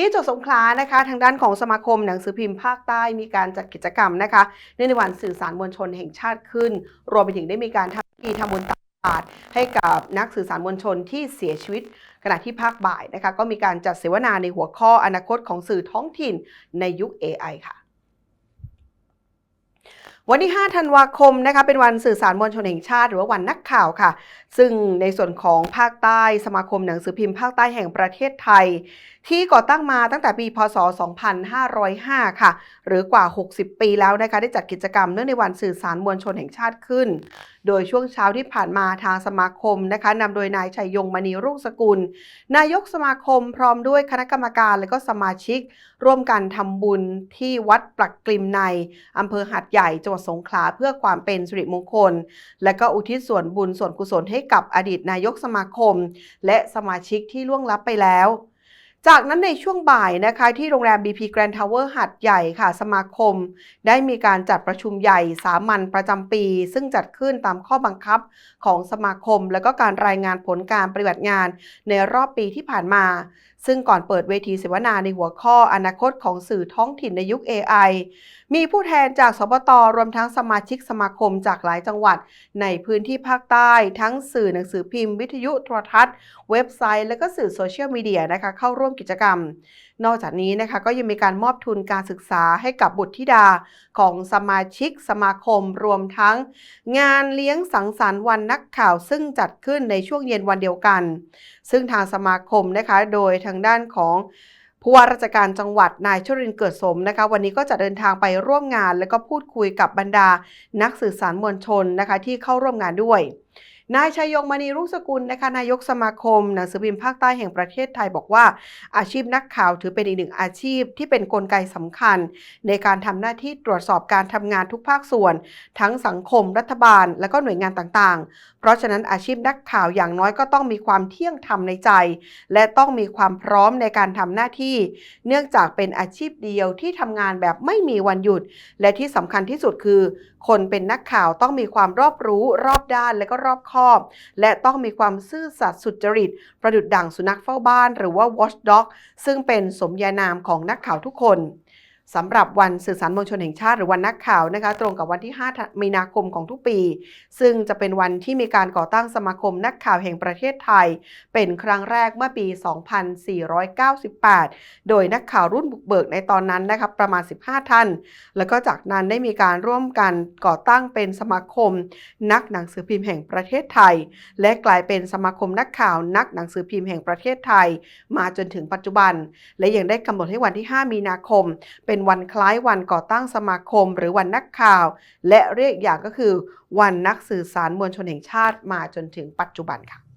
ที่จังหวัดสงขลานะคะ ทางด้านของสมาคมหนังสือพิมพ์ภาคใต้มีการจัดกิจกรรมนะคะเนื่องในวันสื่อสารมวลชนแห่งชาติขึ้น รวมไปถึงได้มีการทำพิธีทำบุญตักบาตรให้กับนักสื่อสารมวลชนที่เสียชีวิต ขณะที่ภาคบ่ายนะคะ ก็มีการจัดเสวนาในหัวข้ออนาคตของสื่อท้องถิ่นในยุค AI ค่ะ วันที่ 5 ธันวาคมนะคะเป็นวันสื่อสารมวลชนแห่งชาติหรือว่าวันนักข่าวค่ะ ซึ่งในส่วนของภาคใต้สมาคมหนังสือพิมพ์ภาคใต้แห่งประเทศไทย ที่ก่อตั้งมาตั้งแต่ปี พศ 2505 ค่ะ หรือกว่า 60 ปีแล้วนะคะได้จัดกิจกรรมเนื่องในวันสื่อสารมวลชนแห่งชาติขึ้น โดยช่วงเช้าที่ผ่านมาทางสมาคมนะคะนำโดยนายชัยยงมณีรุ่งสกุล นายกสมาคมพร้อมด้วยคณะกรรมการและก็สมาชิก ร่วมกันทำบุญที่วัดปลักกลิมในอำเภอหัดใหญ่จังหวัดสงขลาเพื่อความเป็นสิริมงคล และก็อุทิศส่วนบุญส่วนกุศลให้กับอดีตนายกสมาคม และสมาชิกที่ล่วงลับไปแล้ว จากนั้นในช่วงบ่ายนะคะที่โรงแรม BP Grand Tower หัดใหญ่ค่ะ สมาคม ได้มีการจัดประชุมใหญ่สามัญประจำปี ซึ่งจัดขึ้นตามข้อบังคับของสมาคม และก็การรายงานผลการปฏิบัติงาน ในรอบปีที่ผ่านมา ซึ่งก่อนเปิดเวทีเสวนาในหัวข้ออนาคตของสื่อท้องถิ่นในยุค AI มีผู้แทนจากสปตรวมทั้งสมาชิกสมาคมจากหลายจังหวัด ในพื้นที่ภาคใต้ ทั้งสื่อหนังสือพิมพ์ วิทยุโทรทัศน์ เว็บไซต์ และก็สื่อโซเชียลมีเดียนะคะเข้าร่วมกิจกรรม นอกจากนี้นะคะก็ยังมีการมอบทุนการศึกษาให้กับบุตรธิดาของสมาชิกสมาคมรวมทั้ง งานเลี้ยงสังสรรค์วันนักข่าวซึ่งจัดขึ้นในช่วงเย็นวันเดียวกัน ซึ่งทางสมาคมนะคะโดยทางด้านของผู้ว่าราชการจังหวัดนายชรินเกิดสมนะคะ วันนี้ก็จะเดินทางไปร่วมงาน และก็พูดคุยกับบรรดานักสื่อสารมวลชนนะคะที่เข้าร่วมงานด้วย นายชัยยงมณีรุ่งสกุลนะคะนายกสมาคมหนังสือพิมพ์ภาคใต้แห่งประเทศไทยบอกว่า อาชีพนักข่าวถือเป็นอีกหนึ่งอาชีพที่เป็นนกลไกสำคัญ ในการทำหน้าที่ตรวจสอบการทำงานทุกภาคส่วน ทั้งสังคมรัฐบาล และก็หน่วยงานต่างๆ เพราะฉะนั้นอาชีพนักข่าวอย่างน้อยก็ต้องมีความเที่ยงธรรมในใจ และต้องมีความพร้อมในการทำหน้าที่ เนื่องจากเป็นอาชีพเดียวที่ทำงานแบบไม่มีวันหยุด และที่สำคัญที่สุดคือ คนเป็นนักข่าวต้องมีความรอบรู้รอบด้านและก็รอบคอบและต้องมีความซื่อสัตย์สุจริต ประดุดดั่งสุนัขเฝ้าบ้าน หรือว่า watchdog ซึ่งเป็นสมญานามของนักข่าวทุกคน สำหรับวันสื่อสารมวลชนแห่งชาติหรือวันนักข่าวนะคะ ตรงกับวันที่ 5 มีนาคมของทุกปี ซึ่งจะเป็นวันที่มีการก่อตั้งสมาคมนักข่าวแห่งประเทศไทย เป็นครั้งแรกเมื่อปี 2498 โดยนักข่าวรุ่นบุกเบิกในตอนนั้นนะครับประมาณ 15 ท่าน แล้วก็จากนั้นได้มีการร่วมกันก่อตั้งเป็นสมาคม นักหนังสือพิมพ์แห่งประเทศไทย และกลายเป็นสมาคมนักข่าวนักหนังสือพิมพ์แห่งประเทศไทย มาจนถึงปัจจุบัน และยังได้กำหนดให้วันที่ 5 มีนาคมเป็นเป็นวันคล้ายวันก่อตั้งสมาคม หรือวันนักข่าว และเรียกอย่างก็คือ วันนักสื่อสารมวลชนแห่งชาติมาจนถึงปัจจุบันค่ะ